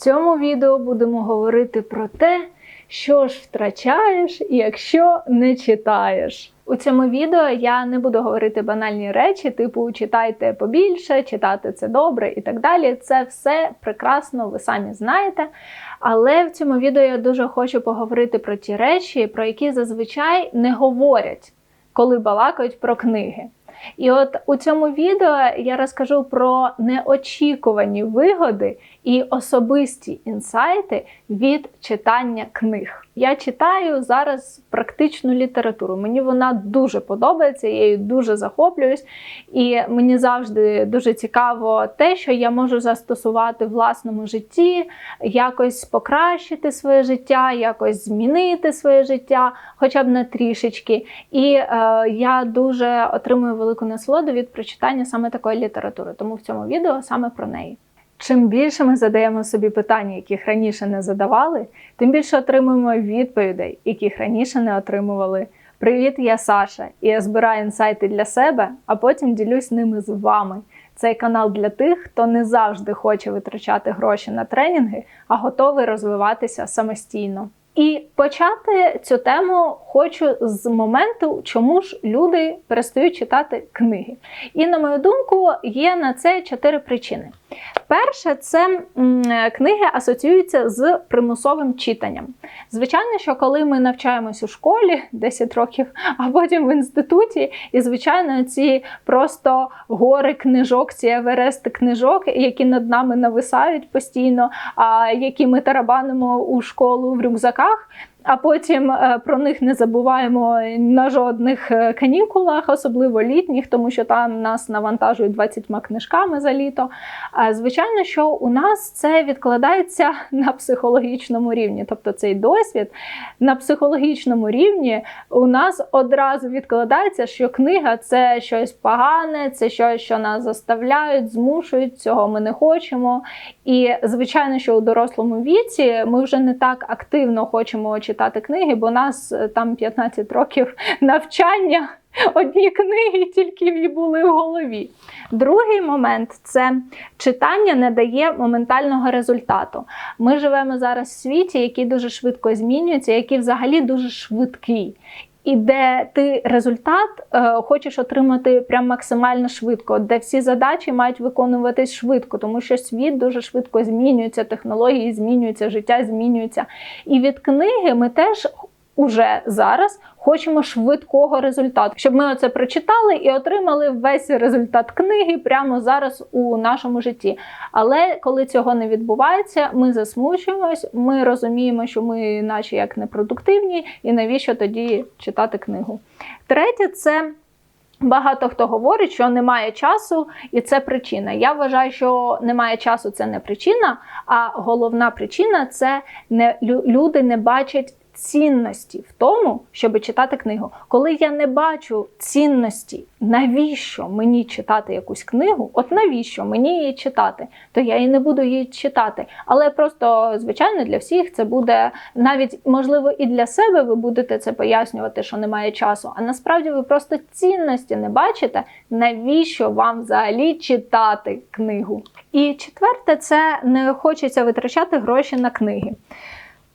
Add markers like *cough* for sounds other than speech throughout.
цьому відео будемо говорити про те, що ж втрачаєш, якщо не читаєш. У цьому відео я не буду говорити банальні речі, типу читайте побільше, читати це добре і так далі. Це все прекрасно, ви самі знаєте. Але в цьому відео я дуже хочу поговорити про ті речі, про які зазвичай не говорять, коли балакають про книги. І от у цьому відео я розкажу про неочікувані вигоди і особисті інсайти від читання книг. Я читаю зараз практичну літературу. Мені вона дуже подобається, я її дуже захоплююсь, і мені завжди дуже цікаво те, що я можу застосувати в власному житті, якось покращити своє життя, якось змінити своє життя, хоча б на трішечки. І е, я дуже отримую велику насолоду від прочитання саме такої літератури. Тому в цьому відео саме про неї. Чим більше ми задаємо собі питання, яких раніше не задавали, тим більше отримуємо відповідей, яких раніше не отримували. Привіт, я Саша, і я збираю інсайти для себе, а потім ділюсь ними з вами. Цей канал для тих, хто не завжди хоче витрачати гроші на тренінги, а готовий розвиватися самостійно. І почати цю тему хочу з моменту, чому ж люди перестають читати книги. І на мою думку, є на це чотири причини. Перше, це книги асоціюються з примусовим читанням. Звичайно, що коли ми навчаємось у школі 10 років, *laughs* а потім в інституті, і звичайно, ці просто гори книжок, ці еверести книжок, які над нами нависають постійно, а які ми тарабанимо у школу в рюкзаках. А потім е, про них не забуваємо на жодних е, канікулах, особливо літніх, тому що там нас навантажують 20 книжками за літо. А, Звичайно, що у нас це відкладається на психологічному рівні, тобто цей досвід на психологічному рівні у нас одразу відкладається, що книга це щось погане, це щось, що нас заставляють, змушують, цього ми не хочемо. І звичайно, що у дорослому віці ми вже не так активно хочемо читати книги, бо у нас е, там 15 років *laughs* навчання. Одні книги тільки були в голові. Другий момент це читання не дає моментального результату. Ми живемо зараз в світі, який дуже швидко змінюється, який взагалі дуже швидкий. І де ти результат е, хочеш отримати прям максимально швидко, де всі задачі мають виконуватись швидко, тому що світ дуже швидко змінюється, технології змінюються, життя змінюється. І від книги ми теж уже зараз хочемо швидкого результату, щоб ми оце прочитали і отримали весь результат книги прямо зараз у нашому житті. Але коли цього не відбувається, ми засмучуємось, ми розуміємо, що ми, наче як непродуктивні, і навіщо тоді читати книгу. Третє, це. Багато хто говорить, що немає часу, і це причина. Я вважаю, що немає часу це не причина, а головна причина це не люди не бачать цінності в тому, щоб читати книгу. Коли я не бачу цінності, навіщо мені читати якусь книгу, от навіщо мені її читати, то я і не буду її читати. Але просто, звичайно, для всіх це буде навіть можливо і для себе ви будете це пояснювати, що немає часу. А насправді ви просто цінності не бачите, навіщо вам взагалі читати книгу. І четверте, це не хочеться витрачати гроші на книги.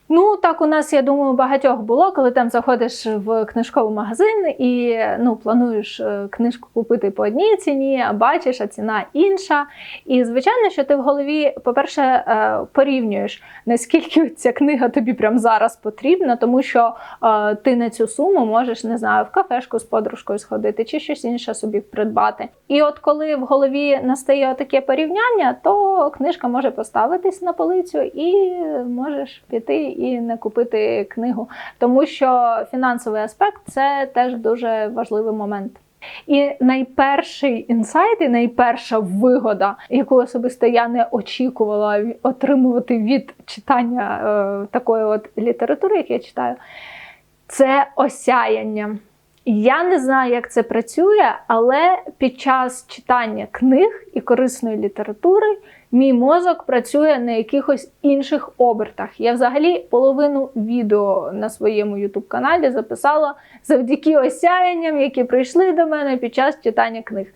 Ну, так у нас, я думаю, багатьох було, коли там заходиш в книжковий магазин і ну, плануєш е, книжку купити по одній ціні, а бачиш, а ціна інша. І, звичайно, що ти в голові, по-перше, е, порівнюєш, наскільки ця книга тобі прямо зараз потрібна, тому що е, ти на цю суму можеш, не знаю, в кафешку з подружкою сходити чи щось інше собі придбати. І от коли в голові настає таке порівняння, то книжка може поставитись на полицю і можеш піти і не купити книгу, тому що фінансовий аспект це теж дуже важливий момент. І найперший інсайт, і найперша вигода, яку особисто я не очікувала отримувати від читання е, такої от літератури, як я читаю, це осяяння. Я не знаю, як це працює, але під час читання книг і корисної літератури мій мозок працює на якихось інших обертах. Я взагалі половину відео на своєму youtube каналі записала завдяки осяянням, які прийшли до мене під час читання книг.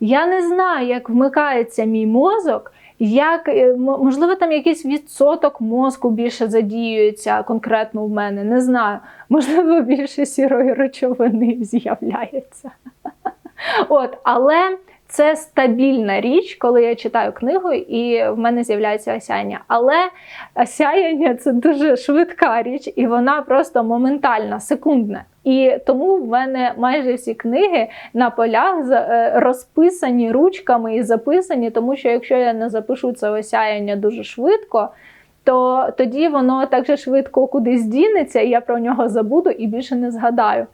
Я не знаю, як вмикається мій мозок як е, можливо, там якийсь відсоток мозку більше задіюється конкретно в мене, не знаю. Можливо, більше сірої речовини з'являється. *laughs* От, але це стабільна річ, коли я читаю книгу і в мене з'являється осяяння. Але осяяння це дуже швидка річ, і вона просто моментальна, секундна. І тому в мене майже всі книги на полях е, розписані ручками і записані, тому що якщо я не запишу це осяяння дуже швидко, то тоді воно так же швидко кудись дінеться, і я про нього забуду і більше не згадаю.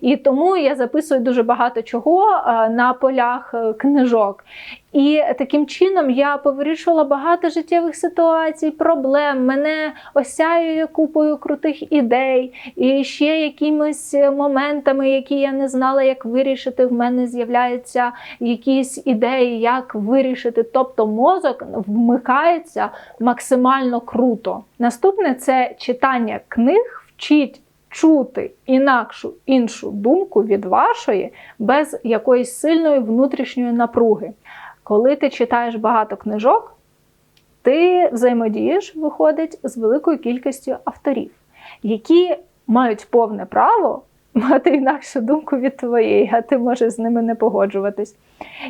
І тому я записую дуже багато чого е, на полях е, книжок. І таким чином я повирішувала багато життєвих ситуацій, проблем. Мене осяює купою крутих ідей, і ще якимись моментами, які я не знала, як вирішити. В мене з'являються якісь ідеї, як вирішити. Тобто мозок вмикається максимально круто. Наступне це читання книг вчить чути інакшу іншу думку від вашої без якоїсь сильної внутрішньої напруги. Коли ти читаєш багато книжок, ти взаємодієш, виходить, з великою кількістю авторів, які мають повне право мати інакшу думку від твоєї, а ти можеш з ними не погоджуватись.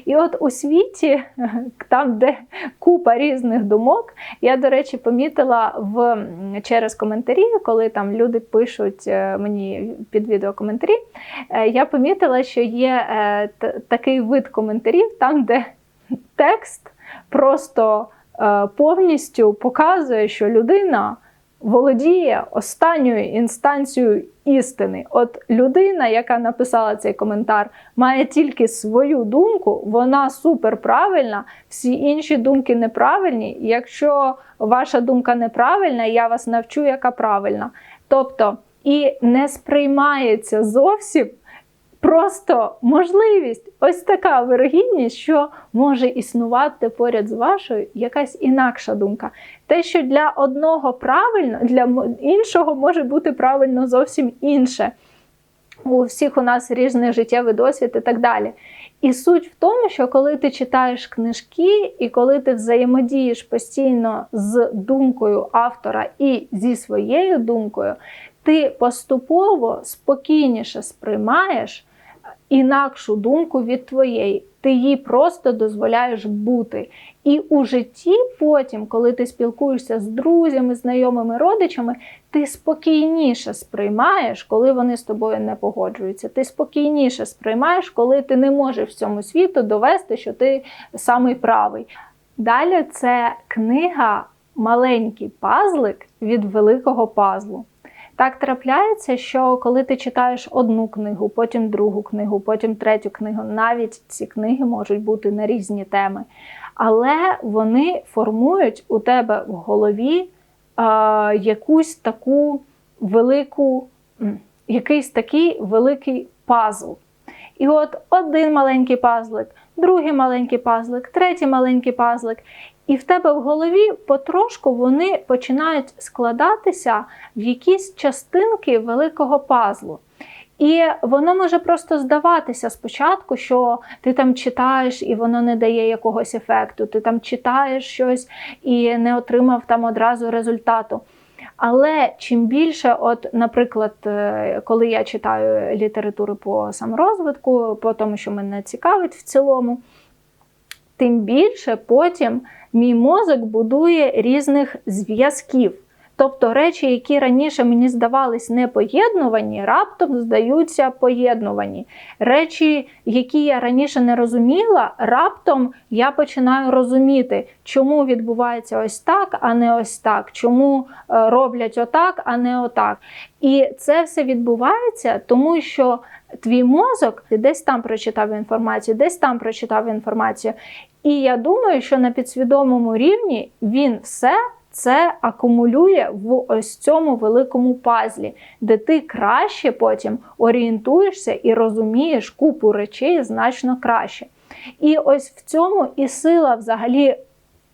І от у світі, *laughs* там, де купа різних думок, я, до речі, помітила в, через коментарі, коли там люди пишуть е, мені під відео коментарі, е, я помітила, що є е, такий вид коментарів, там, де текст просто повністю показує, що людина володіє останньою інстанцією істини. От людина, яка написала цей коментар, має тільки свою думку, вона суперправильна, всі інші думки неправильні. Якщо ваша думка неправильна, я вас навчу, яка правильна. Тобто і не сприймається зовсім просто можливість, ось така вирогідність, що може існувати поряд з вашою якась інакша думка. Те, що для одного правильно, для іншого може бути правильно зовсім інше. У всіх у нас різний життєвий досвід і так далі. І суть в тому, що коли ти читаєш книжки, і коли ти взаємодієш постійно з думкою автора і зі своєю думкою, ти поступово спокійніше сприймаєш інакшу думку від твоєї. Ти їй просто дозволяєш бути. І у житті потім, коли ти спілкуєшся з друзями, знайомими, родичами, ти спокійніше сприймаєш, коли вони з тобою не погоджуються. Ти спокійніше сприймаєш, коли ти не можеш всьому світу довести, що ти самий правий. Далі це книга Маленький пазлик від великого пазлу. Так трапляється, що коли ти читаєш одну книгу, потім другу книгу, потім третю книгу, навіть ці книги можуть бути на різні теми, але вони формують у тебе в голові е, якусь таку велику, якийсь такий великий пазл. І от один маленький пазлик, другий маленький пазлик, третій маленький пазлик. І в тебе в голові потрошку вони починають складатися в якісь частинки великого пазлу. І воно може просто здаватися спочатку, що ти там читаєш і воно не дає якогось ефекту. Ти там читаєш щось і не отримав там одразу результату. Але чим більше, от, наприклад, е, коли я читаю літературу по саморозвитку, по тому, що мене цікавить в цілому, тим більше потім мій мозок будує різних зв'язків. Тобто речі, які раніше мені здавались непоєднувані, раптом здаються поєднувані. Речі, які я раніше не розуміла, раптом я починаю розуміти, чому відбувається ось так, а не ось так, чому е, роблять отак, а не отак. І це все відбувається, тому що твій мозок десь там прочитав інформацію, десь там прочитав інформацію. І я думаю, що на підсвідомому рівні він все це акумулює в ось цьому великому пазлі, де ти краще потім орієнтуєшся і розумієш купу речей значно краще. І ось в цьому і сила взагалі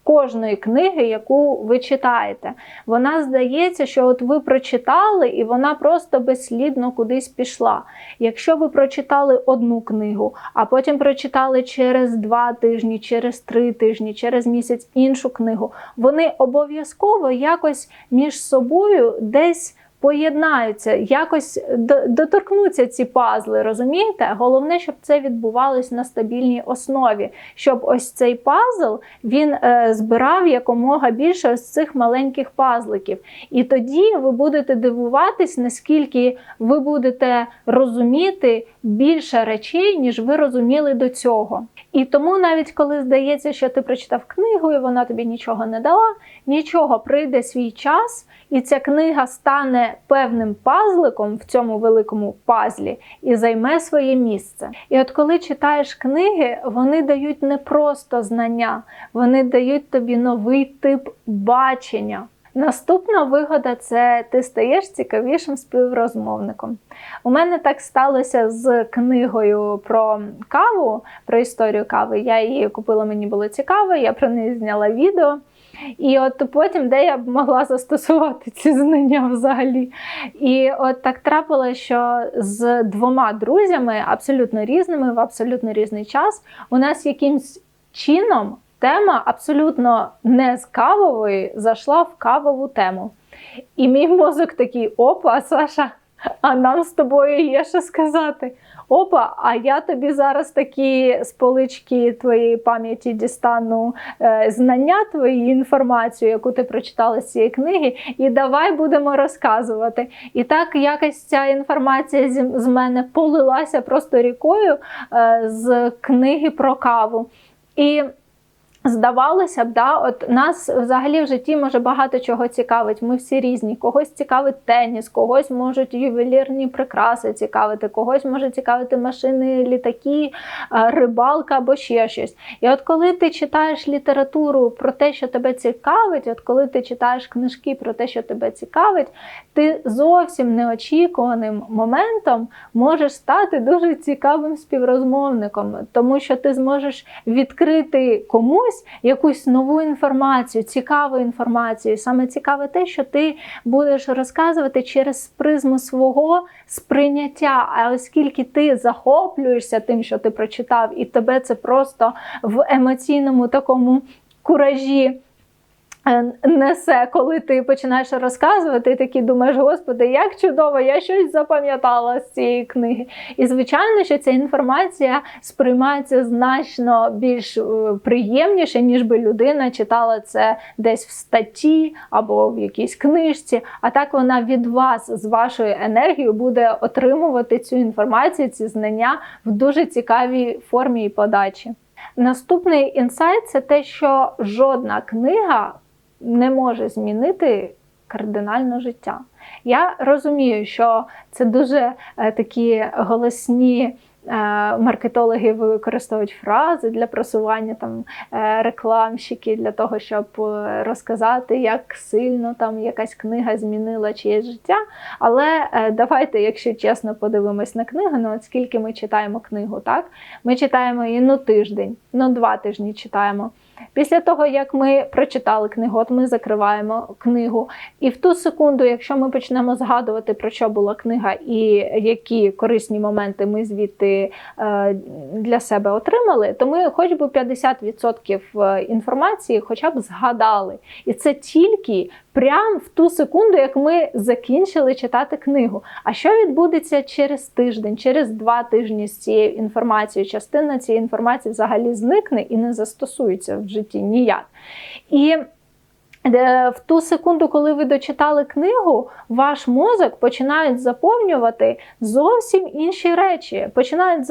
Кожної книги, яку ви читаєте, вона здається, що от ви прочитали, і вона просто безслідно кудись пішла. Якщо ви прочитали одну книгу, а потім прочитали через два тижні, через три тижні, через місяць іншу книгу, вони обов'язково якось між собою десь поєднаються, якось доторкнуться ці пазли, розумієте? Головне, щоб це відбувалось на стабільній основі, щоб ось цей пазл він е, збирав якомога більше ось цих маленьких пазликів. І тоді ви будете дивуватись, наскільки ви будете розуміти більше речей, ніж ви розуміли до цього. І тому, навіть коли здається, що ти прочитав книгу, і вона тобі нічого не дала, нічого прийде свій час, і ця книга певним пазликом в цьому великому пазлі і займе своє місце. І от коли читаєш книги, вони дають не просто знання, вони дають тобі новий тип бачення. Наступна вигода це ти стаєш цікавішим співрозмовником. У мене так сталося з книгою про каву, про історію кави. Я її купила, мені було цікаво, я про неї зняла відео. І от потім, де я б могла застосувати ці знання взагалі. І от так трапилося, що з двома друзями, абсолютно різними, в абсолютно різний час, у нас якимсь чином тема абсолютно не з кавової зайшла в кавову тему. І мій мозок такий: опа, Саша, а нам з тобою є що сказати. Опа, а я тобі зараз такі з твоєї пам'яті дістану е, знання, твої інформацію, яку ти прочитала з цієї книги, і давай будемо розказувати. І так якось ця інформація з, з мене полилася просто рікою е, з книги про каву. І Здавалося б, да, от нас взагалі в житті може багато чого цікавить. Ми всі різні. Когось цікавить теніс, когось можуть ювелірні прикраси цікавити, когось може цікавити машини, літаки, рибалка або ще щось. І от коли ти читаєш літературу про те, що тебе цікавить, от коли ти читаєш книжки про те, що тебе цікавить, ти зовсім неочікуваним моментом можеш стати дуже цікавим співрозмовником, тому що ти зможеш відкрити комусь комусь якусь нову інформацію, цікаву інформацію. Саме цікаве те, що ти будеш розказувати через призму свого сприйняття. А оскільки ти захоплюєшся тим, що ти прочитав, і тебе це просто в емоційному такому куражі. Е, несе, коли ти починаєш розказувати, і такий думаєш, господи, як чудово, я щось запам'ятала з цієї книги. І, звичайно, що ця інформація сприймається значно більш е, приємніше, ніж би людина читала це десь в статті або в якійсь книжці. А так вона від вас з вашою енергією буде отримувати цю інформацію, ці знання в дуже цікавій формі і подачі. Наступний інсайт це те, що жодна книга не може змінити кардинально життя. Я розумію, що це дуже е, такі голосні. Е, маркетологи використовують фрази для просування там е, рекламщики для того, щоб розказати, як сильно там якась книга змінила чиєсь життя. Але давайте, якщо чесно, подивимось на книгу, ну от скільки ми читаємо книгу, так? Ми читаємо її ну тиждень, ну два тижні читаємо. Після того, як ми прочитали книгу, от ми закриваємо книгу. І в ту секунду, якщо ми почнемо згадувати, про що була книга і які корисні моменти ми звідти е, для себе отримали, то ми хоч би 50% е, інформації хоча б згадали. І це тільки прямо в ту секунду, як ми закінчили читати книгу. А що відбудеться через тиждень, через два тижні з цією інформацією? Частина цієї інформації взагалі зникне і не застосується в житті ніяк. І в ту секунду, коли ви дочитали книгу, ваш мозок починає заповнювати зовсім інші речі, починають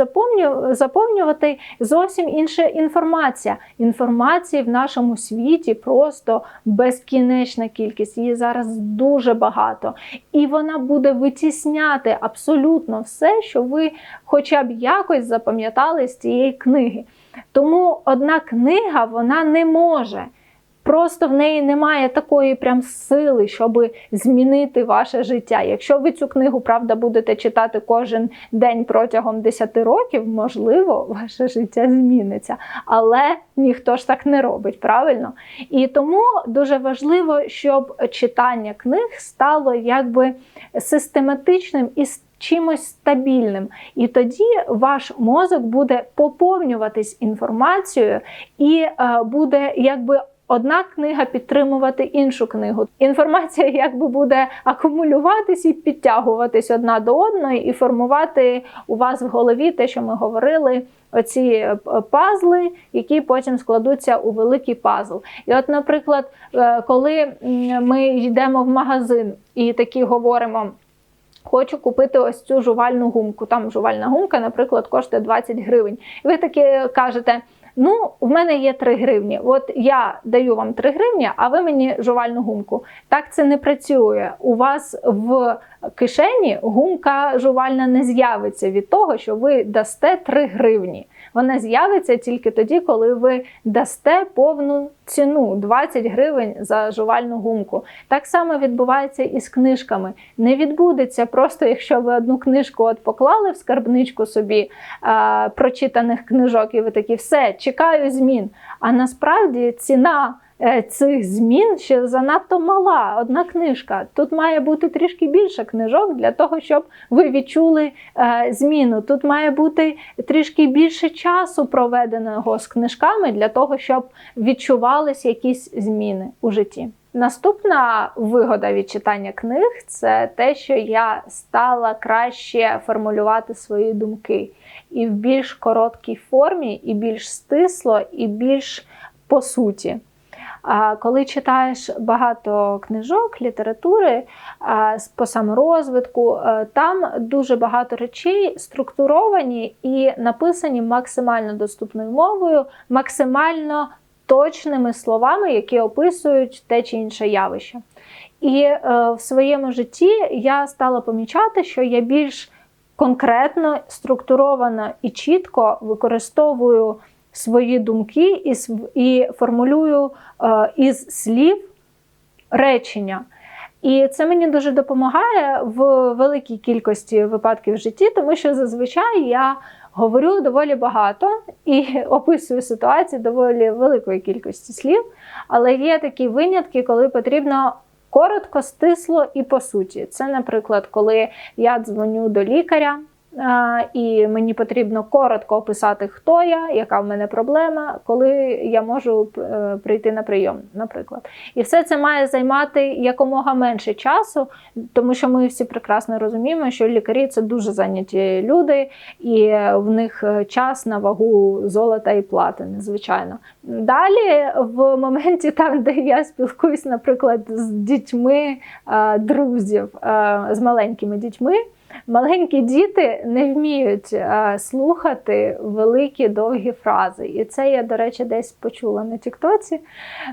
заповнювати зовсім інша інформація. Інформації в нашому світі просто безкінечна кількість, її зараз дуже багато. І вона буде витісняти абсолютно все, що ви хоча б якось запам'ятали з цієї книги. Тому одна книга вона не може просто в неї немає такої прям сили, щоб змінити ваше життя. Якщо ви цю книгу, правда, будете читати кожен день протягом 10 років, можливо, ваше життя зміниться. Але ніхто ж так не робить, правильно? І тому дуже важливо, щоб читання книг стало якби систематичним і чимось стабільним. І тоді ваш мозок буде поповнюватись інформацією і е, буде якби. Одна книга підтримувати іншу книгу. Інформація *laughs* якби буде акумулюватись і підтягуватись одна до одної, і формувати у вас в голові те, що ми говорили, оці е, пазли, які потім складуться у великий пазл. І, от, наприклад, е, коли ми йдемо в магазин і такі говоримо. Хочу купити ось цю жувальну гумку. Там жувальна гумка, наприклад, коштує 20 гривень. І ви таки кажете: ну, в мене є 3 гривні. От я даю вам 3 гривні, а ви мені жувальну гумку. Так це не працює. У вас в кишені гумка жувальна не з'явиться від того, що ви дасте 3 гривні. Вона з'явиться тільки тоді, коли ви дасте повну ціну 20 гривень за жувальну гумку. Так само відбувається і з книжками. Не відбудеться просто, якщо ви одну книжку от поклали в скарбничку собі е, прочитаних книжок, і ви такі все, чекаю змін. А насправді ціна. Е, цих змін ще занадто мала одна книжка. Тут має бути трішки більше книжок для того, щоб ви відчули е, зміну. Тут має бути трішки більше часу проведеного з книжками для того, щоб відчувались якісь зміни у житті. Наступна вигода від читання книг це те, що я стала краще формулювати свої думки і в більш короткій формі, і більш стисло, і більш по суті. А коли читаєш багато книжок, літератури по саморозвитку, е, там дуже багато речей структуровані і написані максимально доступною мовою, максимально точними словами, які описують те чи інше явище. І е, в своєму житті я стала помічати, що я більш конкретно, структуровано і чітко використовую свої думки і і формулюю е, із слів речення. І це мені дуже допомагає в великій кількості випадків в житті, тому що зазвичай я говорю доволі багато і *laughs* описую ситуації доволі великої кількості слів. Але є такі винятки, коли потрібно коротко, стисло і по суті. Це, наприклад, коли я дзвоню до лікаря і мені потрібно коротко описати, хто я, яка в мене проблема, коли я можу е, прийти на прийом, наприклад. І все це має займати якомога менше часу, тому що ми всі прекрасно розуміємо, що лікарі це дуже зайняті люди, і в них час на вагу золота і платини, звичайно. Далі, в моменті, *laughs* там, де я спілкуюсь, наприклад, з дітьми друзів, з маленькими дітьми. Маленькі діти не вміють а, слухати великі довгі фрази. І це я, до речі, десь почула на Тіктоці.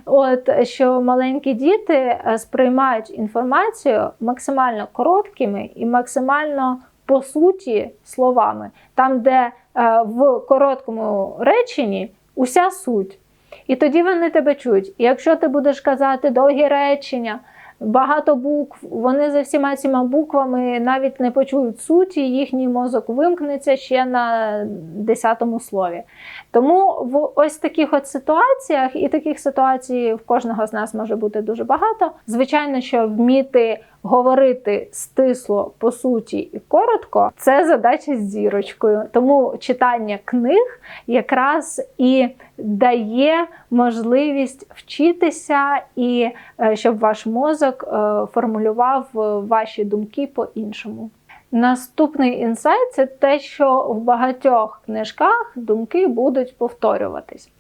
От що маленькі діти сприймають інформацію максимально короткими і максимально по суті словами, там, де а, в короткому реченні уся суть. І тоді вони тебе чують. І якщо ти будеш казати довгі речення, багато букв. Вони за всіма цими буквами навіть не почують суті, їхній мозок вимкнеться ще на десятому слові. Тому в ось таких от ситуаціях, і таких ситуацій в кожного з нас може бути дуже багато. Звичайно, що вміти говорити стисло по суті і коротко це задача з зірочкою. Тому читання книг якраз і дає можливість вчитися, і е, щоб ваш мозок е, формулював е, ваші думки по-іншому. Наступний інсайт це те, що в багатьох книжках думки будуть повторюватись.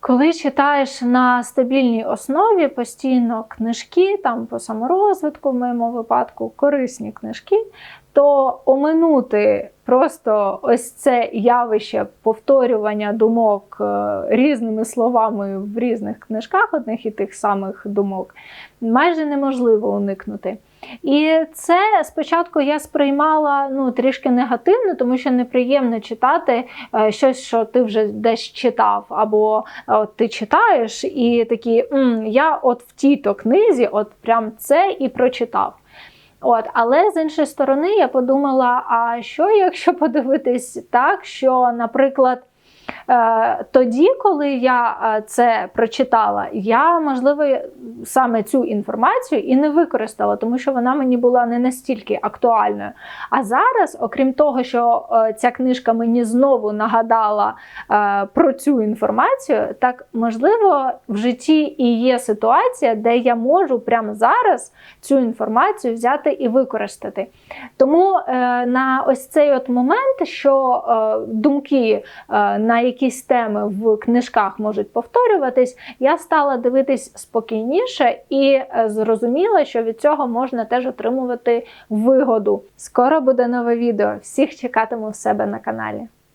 Коли читаєш на стабільній основі постійно книжки, там по саморозвитку, в моєму випадку, корисні книжки, то оминути просто ось це явище повторювання думок е, різними словами в різних книжках одних і тих самих думок майже неможливо уникнути. І це спочатку я сприймала ну трішки негативно, тому що неприємно читати е, щось, що ти вже десь читав, або е, от ти читаєш і такі «М, я от в тій-то книзі, от прям це і прочитав. От, але з іншої сторони, я подумала: а що якщо *laughs* подивитись так, що, наприклад, тоді, коли я е, це прочитала, я, можливо, саме цю інформацію і не використала, тому що вона мені була не настільки актуальною. А зараз, окрім того, що е, ця книжка мені знову нагадала е, про цю інформацію, так можливо, в житті і є ситуація, де я можу прямо зараз цю інформацію взяти і використати. Тому е, на ось цей от момент, що е, думки е, якісь теми в книжках можуть повторюватись, я стала дивитись спокійніше і е, зрозуміла, що від цього можна теж отримувати вигоду. Скоро буде нове відео. Всіх чекатиму в себе на каналі.